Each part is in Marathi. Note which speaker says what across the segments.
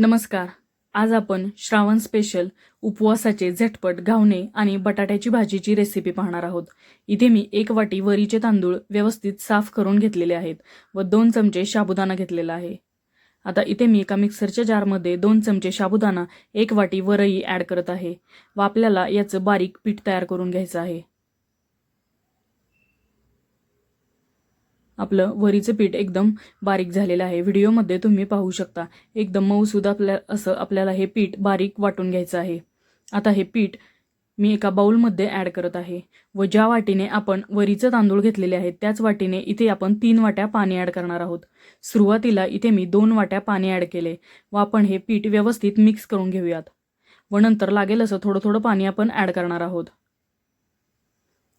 Speaker 1: नमस्कार. आज आपण श्रावण स्पेशल उपवासाचे झटपट घावणे आणि बटाट्याची भाजीची रेसिपी पाहणार आहोत. इथे मी एक वाटी वरीचे तांदूळ व्यवस्थित साफ करून घेतलेले आहेत व दोन चमचे साबुदाणा घेतलेला आहे. आता इथे मी एका मिक्सरच्या जारमध्ये दोन चमचे साबुदाणा एक वाटी वरई ॲड करत आहे व आपल्याला याचं बारीक पीठ तयार करून घ्यायचं आहे. आपलं वरीचं पीठ एकदम बारीक झालेलं आहे. व्हिडिओमध्ये तुम्ही पाहू शकता. एकदम मऊसूद आपल्या असं आपल्याला हे पीठ बारीक वाटून घ्यायचं आहे. आता हे पीठ मी एका बाउलमध्ये ॲड करत आहे. व ज्या वाटीने आपण वरीचं तांदूळ घेतलेले आहेत त्याच वाटीने इथे आपण तीन वाट्या पाणी ॲड करणार आहोत. सुरुवातीला इथे मी दोन वाट्या पाणी ॲड केले व आपण हे पीठ व्यवस्थित मिक्स करून घेऊयात. व नंतर लागेल असं थोडं थोडं पाणी आपण ॲड करणार आहोत.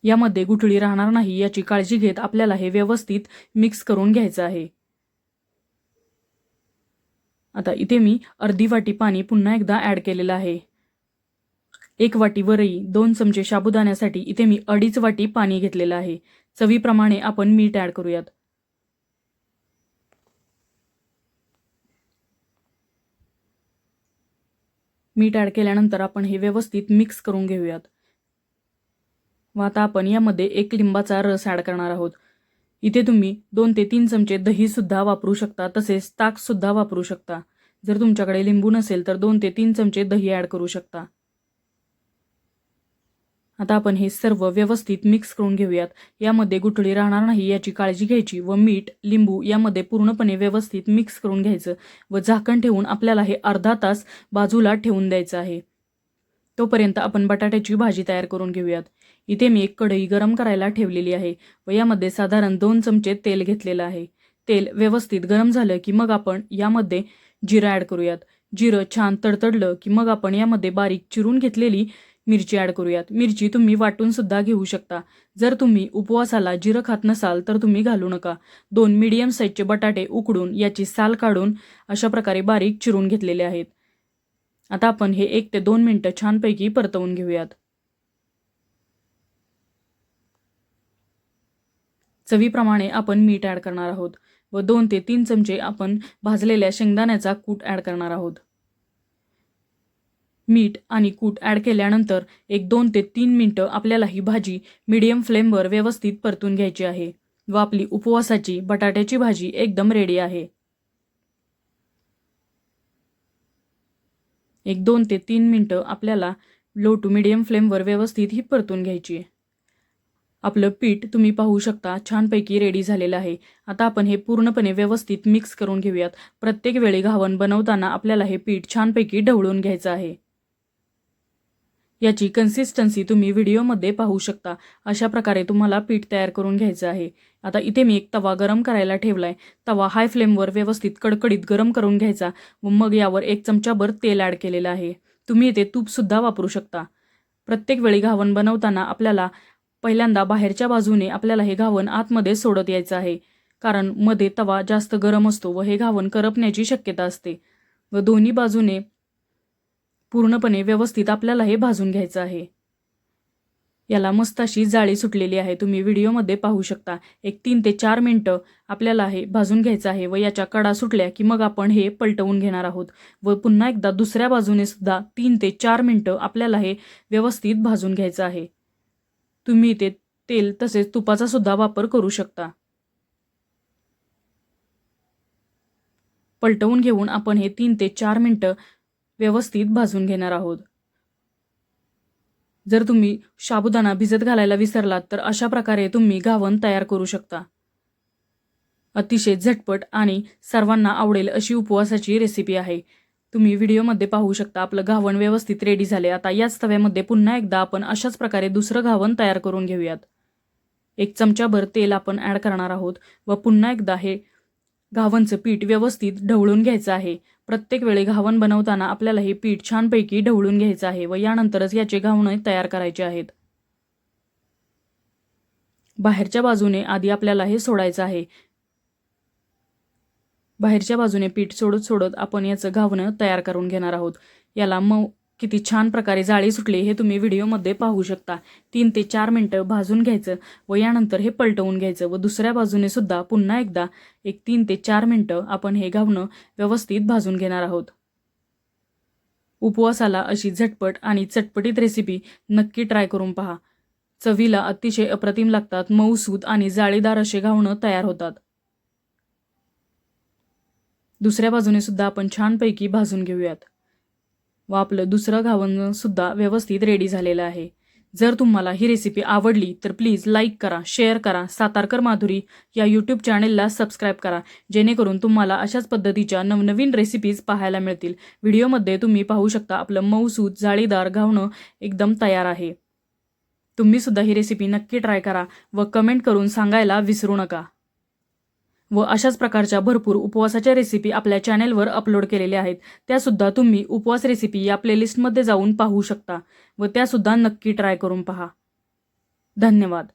Speaker 1: यामध्ये गुठळी राहणार नाही याची काळजी घेत आपल्याला हे व्यवस्थित मिक्स करून घ्यायचं आहे. आता इथे मी अर्धी वाटी पाणी पुन्हा एकदा ॲड केलेलं आहे. एक वाटी वरई दोन चमचे साबुदाण्यासाठी इथे मी अडीच वाटी पाणी घेतलेलं आहे. चवीप्रमाणे आपण मीठ ॲड करूयात. मीठ ॲड केल्यानंतर आपण हे व्यवस्थित मिक्स करून घेऊयात. व आता आपण यामध्ये एक लिंबाचा रस ॲड करणार आहोत. इथे तुम्ही दोन ते तीन चमचे दहीसुद्धा वापरू शकता तसेच ताकसुद्धा वापरू शकता. जर तुमच्याकडे लिंबू नसेल तर दोन ते तीन चमचे दही ॲड करू शकता. आता आपण हे सर्व व्यवस्थित मिक्स करून घेऊयात. यामध्ये गुठळी राहणार नाही याची काळजी घ्यायची व मीठ लिंबू यामध्ये पूर्णपणे व्यवस्थित मिक्स करून घ्यायचं व झाकण ठेवून आपल्याला हे अर्धा तास बाजूला ठेवून द्यायचं आहे. तोपर्यंत आपण बटाट्याची भाजी तयार करून घेऊयात. इथे मी एक कढई गरम करायला ठेवलेली आहे व यामध्ये साधारण दोन चमचे तेल घेतलेलं आहे. तेल व्यवस्थित गरम झालं की मग आपण यामध्ये जिरं ॲड करूयात. जिरं छान तडतडलं की मग आपण यामध्ये बारीक चिरून घेतलेली मिरची ॲड करूयात. मिरची तुम्ही वाटून सुद्धा घेऊ शकता. जर तुम्ही उपवासाला जिरं खात नसाल तर तुम्ही घालू नका. दोन मीडियम साईजचे बटाटे उकडून याची साल काढून अशा प्रकारे बारीक चिरून घेतलेले आहेत. आता आपण हे एक ते दोन मिनटं छानपैकी परतवून घेऊयात. चवीप्रमाणे आपण मीठ ॲड करणार आहोत व दोन ते तीन चमचे आपण भाजलेल्या शेंगदाण्याचा कूट ॲड करणार आहोत. मीठ आणि कूट ॲड केल्यानंतर एक दोन ते तीन मिनटं आपल्याला ही भाजी मीडियम फ्लेमवर व्यवस्थित परतून घ्यायची आहे व आपली उपवासाची बटाट्याची भाजी एकदम रेडी आहे. एक दोन ते तीन मिनटं आपल्याला लो टू मिडियम फ्लेमवर व्यवस्थित ही परतून घ्यायची आहे. आपलं पीठ तुम्ही पाहू शकता छानपैकी रेडी झालेलं आहे. आता आपण हे पूर्णपणे व्यवस्थित मिक्स करून घेऊयात. प्रत्येक वेळी घावण बनवताना आपल्याला हे पीठ छानपैकी ढवळून घ्यायचं आहे. याची कन्सिस्टन्सी तुम्ही व्हिडिओमध्ये पाहू शकता. अशा प्रकारे तुम्हाला पीठ तयार करून घ्यायचं आहे. आता इथे मी एक तवा गरम करायला ठेवला आहे तवा हाय फ्लेमवर व्यवस्थित कडकडीत गरम करून घ्यायचा. व मग यावर एक चमचाभर तेल ॲड केलेलं आहे. तुम्ही इथे तूपसुद्धा वापरू शकता. प्रत्येक वेळी घावण बनवताना आपल्याला पहिल्यांदा बाहेरच्या बाजूने आपल्याला हे घावण आतमध्ये सोडत यायचं आहे. कारण मध्ये तवा जास्त गरम असतो व हे घावण करपण्याची शक्यता असते. व दोन्ही बाजूने पूर्णपणे व्यवस्थित आपल्याला हे भाजून घ्यायचं आहे. याला मस्त अशी जाळी सुटलेली आहे. तुम्ही व्हिडिओमध्ये पाहू शकता. एक तीन ते चार मिनटं आपल्याला हे भाजून घ्यायचं आहे व याच्या कडा सुटल्या की मग आपण हे पलटवून घेणार आहोत व पुन्हा एकदा दुसऱ्या बाजूने सुद्धा तीन ते चार मिनटं आपल्याला हे व्यवस्थित भाजून घ्यायचं आहे. तुम्ही इथे तेल तसेच तुपाचा सुद्धा वापर करू शकता. पलटवून घेऊन आपण हे तीन ते चार मिनटं व्यवस्थित भाजून घेणार आहोत. जर तुम्ही साबुदाणा भिजत घालायला विसरलात तर अशा प्रकारे तुम्ही घावण तयार करू शकता. अतिशय झटपट आणि सर्वांना आवडेल अशी उपवासाची रेसिपी आहे. तुम्ही व्हिडिओमध्ये पाहू शकता आपलं घावण व्यवस्थित रेडी झाले आता याच तव्यामध्ये पुन्हा एकदा आपण अशाच प्रकारे दुसरं घावण तयार करून घेऊयात. एक चमचाभर तेल आपण ॲड करणार आहोत व पुन्हा एकदा हे घावणचं पीठ व्यवस्थित ढवळून घ्यायचं आहे. प्रत्येक वेळी घावण बनवताना आपल्याला हे पीठ छानपैकी ढवळून घ्यायचं आहे व यानंतरच याचे घावणे तयार करायचे आहेत. बाहेरच्या बाजूने आधी आपल्याला हे सोडायचं आहे. बाहेरच्या बाजूने पीठ सोडत सोडत आपण याचं घावणं तयार करून घेणार आहोत. याला मऊ किती छान प्रकारे जाळी सुटली हे तुम्ही व्हिडिओमध्ये पाहू शकता. तीन ते चार मिनटं भाजून घ्यायचं व यानंतर हे पलटवून घ्यायचं व दुसऱ्या बाजूने सुद्धा पुन्हा एकदा एक तीन ते चार मिनटं आपण हे घावणं व्यवस्थित भाजून घेणार आहोत. उपवासाला अशी झटपट आणि चटपटीत रेसिपी नक्की ट्राय करून पहा. चवीला अतिशय अप्रतिम लागतात मऊसूद आणि जाळीदार असे घावणं तयार होतात. दुसऱ्या बाजूने सुद्धा आपण छानपैकी भाजून घेऊयात. व आपलं दुसरं घावनसुद्धा व्यवस्थित रेडी झालेलं आहे. जर तुम्हाला ही रेसिपी आवडली तर प्लीज लाईक करा शेअर करा. सातारकर माधुरी या यूट्यूब चॅनेलला सबस्क्राईब करा. जेणेकरून तुम्हाला अशाच पद्धतीच्या नवनवीन रेसिपीज पाहायला मिळतील. व्हिडिओमध्ये तुम्ही पाहू शकता आपलं मऊसूत जाळीदार घावणं एकदम तयार आहे. तुम्ही सुद्धा ही रेसिपी नक्की ट्राय करा व कमेंट करून सांगायला विसरू नका. व अशाच प्रकारच्या भरपूर उपवासाच्या रेसिपी आपल्या चॅनेलवर अपलोड केलेल्या आहेत. त्यासुद्धा तुम्ही उपवास रेसिपी या प्लेलिस्टमध्ये जाऊन पाहू शकता. व त्यासुद्धा नक्की ट्राय करून पहा. धन्यवाद.